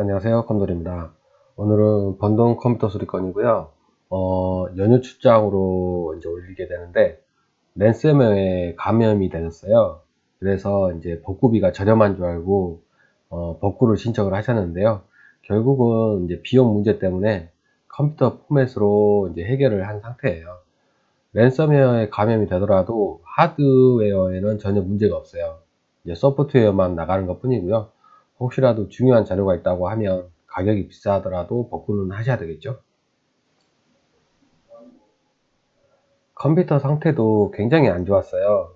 안녕하세요 컴돌입니다. 오늘은 번동 컴퓨터 수리건이고요. 어, 연휴 출장으로 이제 올리게 되는데 랜섬웨어에 감염이 되셨어요. 그래서 이제 복구비가 저렴한 줄 알고 어, 복구를 신청을 하셨는데요. 결국은 이제 비용 문제 때문에 컴퓨터 포맷으로 이제 해결을 한 상태예요. 랜섬웨어에 감염이 되더라도 하드웨어에는 전혀 문제가 없어요. 이제 소프트웨어만 나가는 것 뿐이고요 혹시라도 중요한 자료가 있다고 하면 가격이 비싸더라도 복구는 하셔야 되겠죠. 컴퓨터 상태도 굉장히 안 좋았어요.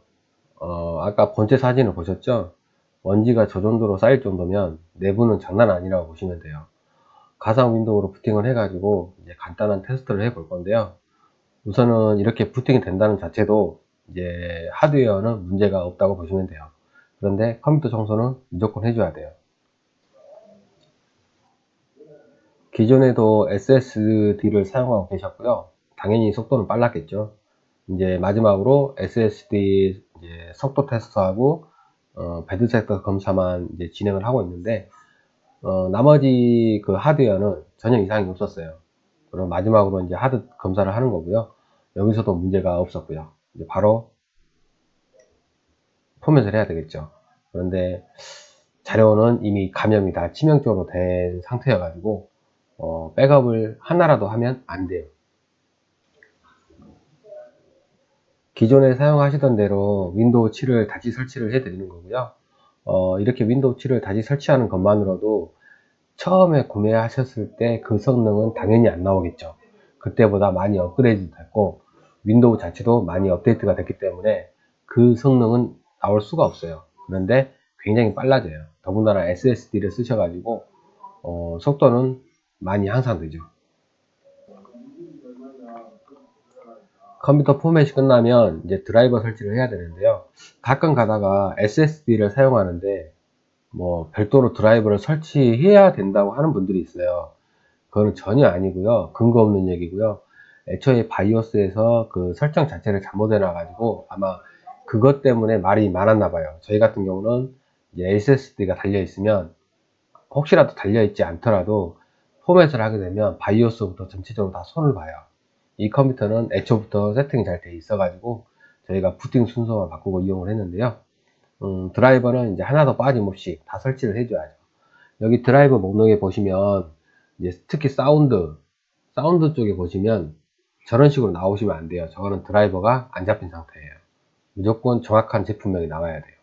어, 아까 본체 사진을 보셨죠? 먼지가 저 정도로 쌓일 정도면 내부는 장난 아니라고 보시면 돼요. 가상 윈도우로 부팅을 해가지고 이제 간단한 테스트를 해 볼 건데요. 우선은 이렇게 부팅이 된다는 자체도 이제 하드웨어는 문제가 없다고 보시면 돼요. 그런데 컴퓨터 청소는 무조건 해줘야 돼요. 기존에도 SSD를 사용하고 계셨고요. 당연히 속도는 빨랐겠죠. 이제 마지막으로 SSD 이제 속도 테스트하고 어, 배드 섹터 검사만 이제 진행을 하고 있는데 어, 나머지 그 하드웨어는 전혀 이상이 없었어요. 그럼 마지막으로 이제 하드 검사를 하는 거고요. 여기서도 문제가 없었고요. 이제 바로 포맷을 해야 되겠죠. 그런데 자료는 이미 감염이 다 치명적으로 된 상태여가지고 어, 백업을 하나라도 하면 안 돼요. 기존에 사용하시던 대로 윈도우 7을 다시 설치를 해 드리는 거고요. 어, 이렇게 윈도우 7을 다시 설치하는 것만으로도 처음에 구매하셨을 때 그 성능은 당연히 안 나오겠죠. 그때보다 많이 업그레이드 됐고 윈도우 자체도 많이 업데이트가 됐기 때문에 그 성능은 나올 수가 없어요. 그런데 굉장히 빨라져요. 더군다나 SSD를 쓰셔가지고 어, 속도는 많이 향상되죠. 컴퓨터 포맷이 끝나면 이제 드라이버 설치를 해야 되는데요. 가끔 가다가 SSD를 사용하는데 뭐 별도로 드라이버를 설치해야 된다고 하는 분들이 있어요. 그거는 전혀 아니고요. 근거 없는 얘기고요. 애초에 바이오스에서 그 설정 자체를 잘못해 놔가지고 아마 그것 때문에 말이 많았나 봐요. 저희 같은 경우는 이제 SSD가 달려 있으면 혹시라도 달려 있지 않더라도 포맷을 하게 되면 바이오스부터 전체적으로 다 손을 봐요. 이 컴퓨터는 애초부터 세팅이 잘 돼 있어 가지고 저희가 부팅 순서만 바꾸고 이용을 했는데요. 음, 드라이버는 이제 하나도 빠짐없이 다 설치를 해줘야죠. 여기 드라이버 목록에 보시면 특히 사운드 사운드 쪽에 보시면 저런 식으로 나오시면 안 돼요. 저거는 드라이버가 안 잡힌 상태예요. 무조건 정확한 제품명이 나와야 돼요.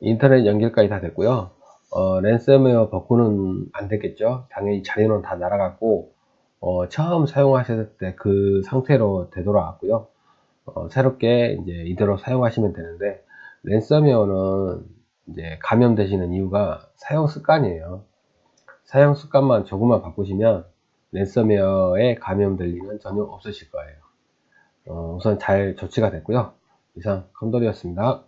인터넷 연결까지 다 됐고요. 어, 랜섬웨어 복구는 안 됐겠죠. 당연히 자료는 다 날아갔고 어, 처음 사용하셨을 때 그 상태로 되돌아왔고요. 어, 새롭게 이제 이대로 사용하시면 되는데 랜섬웨어는 이제 감염되시는 이유가 사용 습관이에요. 사용 습관만 조금만 바꾸시면 랜섬웨어에 감염될 일은 전혀 없으실 거예요. 어, 우선 잘 조치가 됐고요. 이상 컴돌이었습니다.